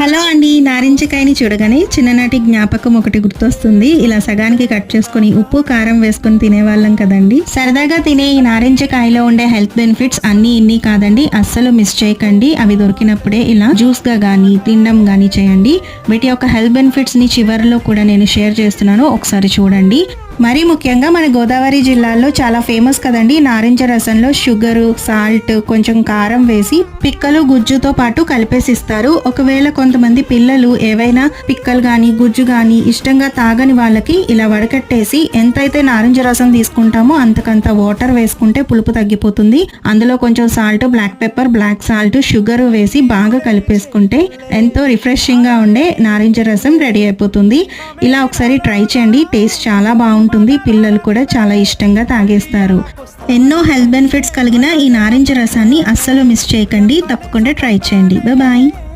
Hello అండి నారింజకాయని చూడగానే చిన్ననాటి జ్ఞాపకం ఒకటి గుర్తొస్తుంది. ఇలా సగానికి కట్ చేసుకొని ఉప్పు కారం వేసుకొని తినేవాళ్ళం కదండి. సరదాగా తినే ఈ నారింజకాయలో ఉండే హెల్త్ బెనిఫిట్స్ అన్ని ఇన్ని కాదండి. అస్సలు మిస్ చేయకండి. అవి దొరికినప్పుడే ఇలా జ్యూస్గా గానీ తినడం గానీ చేయండి. వీటి యొక్క హెల్త్ బెనిఫిట్స్ని చివరిలో కూడా నేను షేర్ చేస్తున్నాను. ఒకసారి చూడండి. మరీ ముఖ్యంగా మన గోదావరి జిల్లాలో చాలా ఫేమస్ కదండి నారింజ రసంలో షుగరు సాల్ట్ కొంచెం కారం వేసి పిక్కలు గుజ్జుతో పాటు కలిపేసి ఇస్తారు ఒకవేళ కొంతమంది పిల్లలు ఏవైనా పిక్కలు కానీ గుజ్జు కానీ ఇష్టంగా తాగని వాళ్ళకి ఇలా వడకట్టేసి ఎంతైతే నారింజ రసం తీసుకుంటామో అంతకంత వాటర్ వేసుకుంటే పులుపు తగ్గిపోతుంది. అందులో కొంచెం salt black pepper black salt sugar వేసి బాగా కలిపేసుకుంటే ఎంతో రిఫ్రెషింగ్గా ఉండే నారింజ రసం రెడీ అయిపోతుంది. ఇలా ఒకసారి ట్రై చేయండి టేస్ట్ చాలా బాగుంటుంది. పిల్లలు కూడా చాలా ఇష్టంగా తాగేస్తారు. ఎన్నో హెల్త్ బెనిఫిట్స్ కలిగిన ఈ నారింజ రసాన్ని అస్సలు మిస్ చేయకండి. తప్పకుండా ట్రై చేయండి. బాయ్